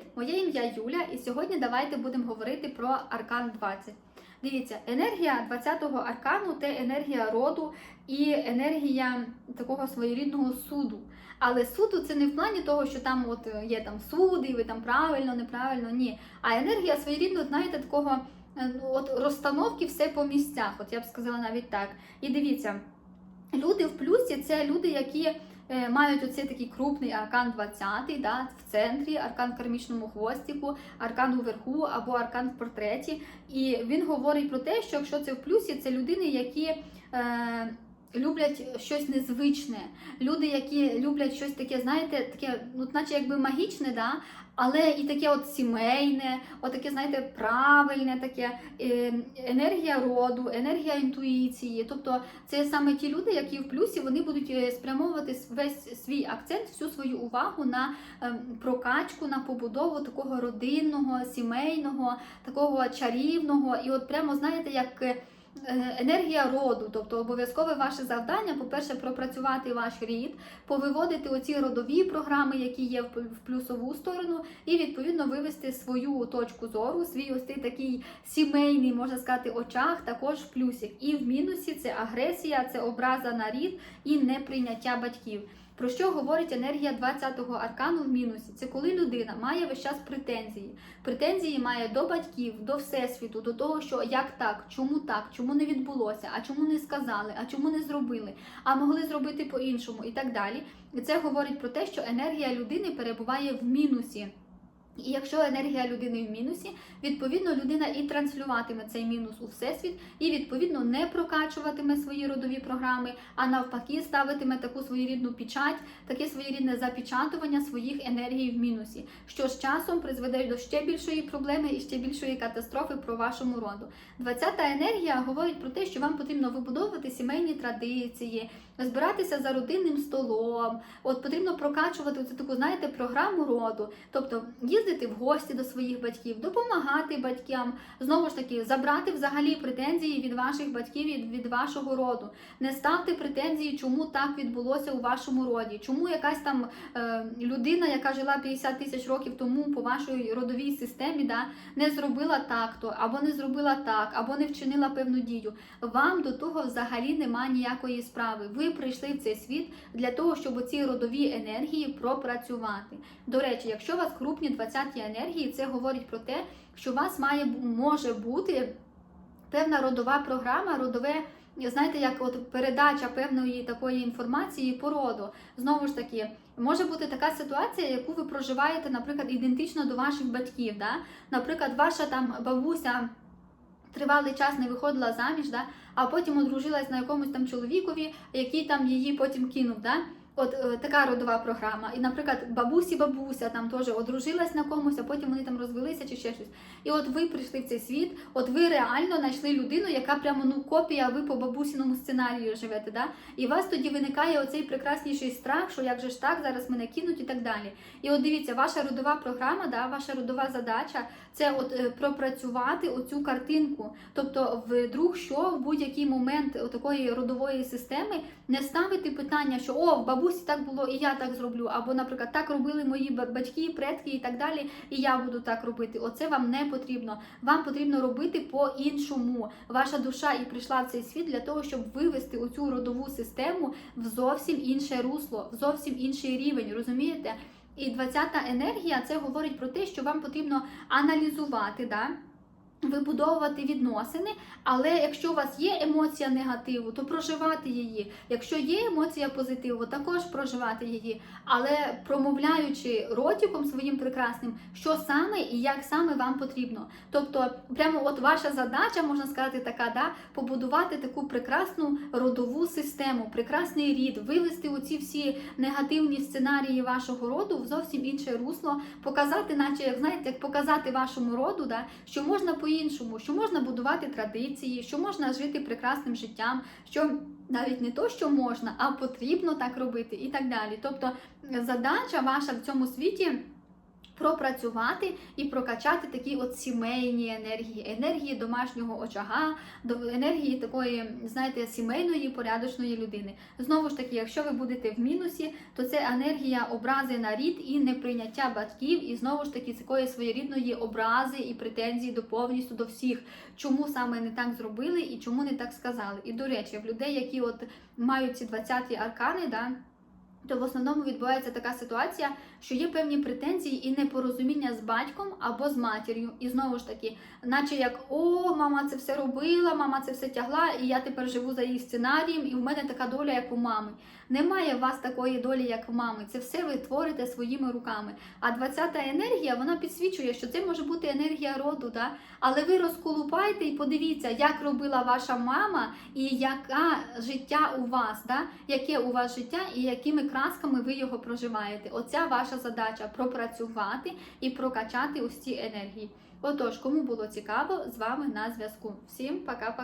Привіт! Моє ім'я Юля, і сьогодні давайте будемо говорити про Аркан 20. Дивіться, енергія 20-го аркану це енергія роду і енергія такого своєрідного суду. Але суду це не в плані того, що там от є там суд, і ви там правильно, неправильно, ні. А енергія своєрідно, знаєте, такого е, ну, от розстановки все по місцях. От я б сказала навіть так. І дивіться, люди в плюсі це люди, які е, мають оцей такий крупний аркан 20, да, в центрі, аркан в кармічному хвостику, аркан уверху або аркан в портреті. І він говорить про те, що якщо це в плюсі, це людини, які. Е, Люблять щось незвичне, люди, які люблять щось таке, знаєте, таке, ну, наче якби магічне, да? але і таке от сімейне, от знаєте, правильне, таке е, енергія роду, енергія інтуїції. Тобто це саме ті люди, які в плюсі вони будуть е, спрямовувати весь свій акцент, всю свою увагу на е, прокачку, на побудову такого родинного, сімейного, такого чарівного. І от прямо знаєте, як. Е, Енергія роду, тобто обов'язкове ваше завдання, по-перше, пропрацювати ваш рід, повиводити оці родові програми, які є в плюсову сторону, і відповідно вивести свою точку зору, свій ось цей такий сімейний, можна сказати, очах, також в плюсі. І в мінусі це агресія, це образа на рід і неприйняття батьків. Про що говорить енергія 20-го аркану в мінусі? Це коли людина має весь час претензії. Претензії має до батьків, до всесвіту, до того, що як так, чому так, чому не відбулося, а чому не сказали, а чому не зробили, а могли зробити по-іншому і так далі. І це говорить про те, що енергія людини перебуває в мінусі. І якщо енергія людини в мінусі, відповідно людина і транслюватиме цей мінус у всесвіт, і відповідно не прокачуватиме свої родові програми, а навпаки, ставитиме таку своєрідну печать, таке своєрідне запечатування своїх енергій в мінусі, що з часом призведе до ще більшої проблеми і ще більшої катастрофи про вашому роду. 20-та енергія говорить про те, що вам потрібно вибудовувати сімейні традиції, збиратися за родинним столом. От потрібно прокачувати цю таку, знаєте, програму роду, тобто їздити в гості до своїх батьків, допомагати батькам, знову ж таки, забрати взагалі претензії від ваших батьків і від вашого роду. Не ставте претензії, чому так відбулося у вашому роді, чому якась там е, людина, яка жила 50 тисяч років тому по вашій родовій системі, да, не зробила так-то, або не зробила так, або не вчинила певну дію. Вам до того взагалі нема ніякої справи. Ви прийшли в цей світ для того, щоб ці родові енергії пропрацювати. До речі, якщо у вас крупні 20-ті енергії, це говорить про те, що у вас має може бути певна родова програма, родове. Знаєте, як от передача певної такої інформації по роду. Знову ж таки, може бути така ситуація, яку ви проживаєте, наприклад, ідентично до ваших батьків. Да? Наприклад, ваша там бабуся тривалий час не виходила заміж, да? а потім одружилась на якомусь там чоловікові, який там її потім кинув. Да? От е, така родова програма. І, наприклад, бабусі, бабуся там теж одружилась на комусь, а потім вони там розвелися чи ще щось. І от ви прийшли в цей світ, от ви реально знайшли людину, яка прямо ну копія, ви по бабусіному сценарію живете. Да? І у вас тоді виникає оцей прекрасніший страх, що як же ж так, зараз мене кинуть і так далі. І от дивіться, ваша родова програма, да, ваша родова задача це от е, пропрацювати оцю картинку. Тобто, вдруг що в будь-який момент такої родової системи не ставити питання, що о, в бабусі так було, і я так зроблю. Або, наприклад, так робили мої батьки, предки і так далі, і я буду так робити. Оце вам не потрібно. Вам потрібно робити по-іншому. Ваша душа і прийшла в цей світ для того, щоб вивести оцю родову систему в зовсім інше русло, в зовсім інший рівень. Розумієте? І 20-та енергія це говорить про те, що вам потрібно аналізувати. Да? Вибудовувати відносини, але якщо у вас є емоція негативу, то проживати її. Якщо є емоція позитиву, також проживати її, але промовляючи ротиком своїм прекрасним, що саме і як саме вам потрібно. Тобто, прямо от ваша задача, можна сказати, така, да, побудувати таку прекрасну родову систему, прекрасний рід, вивести оці всі негативні сценарії вашого роду в зовсім інше русло, показати, наче як знаєте, як показати вашому роду, да, що можна по-іншому, що можна будувати традиції, що можна жити прекрасним життям, що навіть не то, що можна, а потрібно так робити і так далі. Тобто задача ваша в цьому світі. Пропрацювати і прокачати такі от сімейні енергії, енергії домашнього очага, до енергії такої, знаєте, сімейної порядочної людини. Знову ж таки, якщо ви будете в мінусі, то це енергія образи на рід і неприйняття батьків, і знову ж таки такої своєрідної образи і претензії до повністю до всіх, чому саме не так зробили і чому не так сказали. І до речі, в людей, які от мають ці 20-ті аркани, да. То в основному відбувається така ситуація, що є певні претензії і непорозуміння з батьком або з матір'ю. І знову ж таки, наче як о, мама це все робила, мама це все тягла, і я тепер живу за її сценарієм, і в мене така доля, як у мами. Немає у вас такої долі, як у мами. Це все ви творите своїми руками. А 20-та енергія вона підсвічує, що це може бути енергія роду. Да? Але ви розколупайте і подивіться, як робила ваша мама, і яке життя у вас, да? яке у вас життя і якими красками ви його проживаєте. Оця ваша задача пропрацювати і прокачати ці енергії. Отож, кому було цікаво, з вами на зв'язку. Всім пока-пока.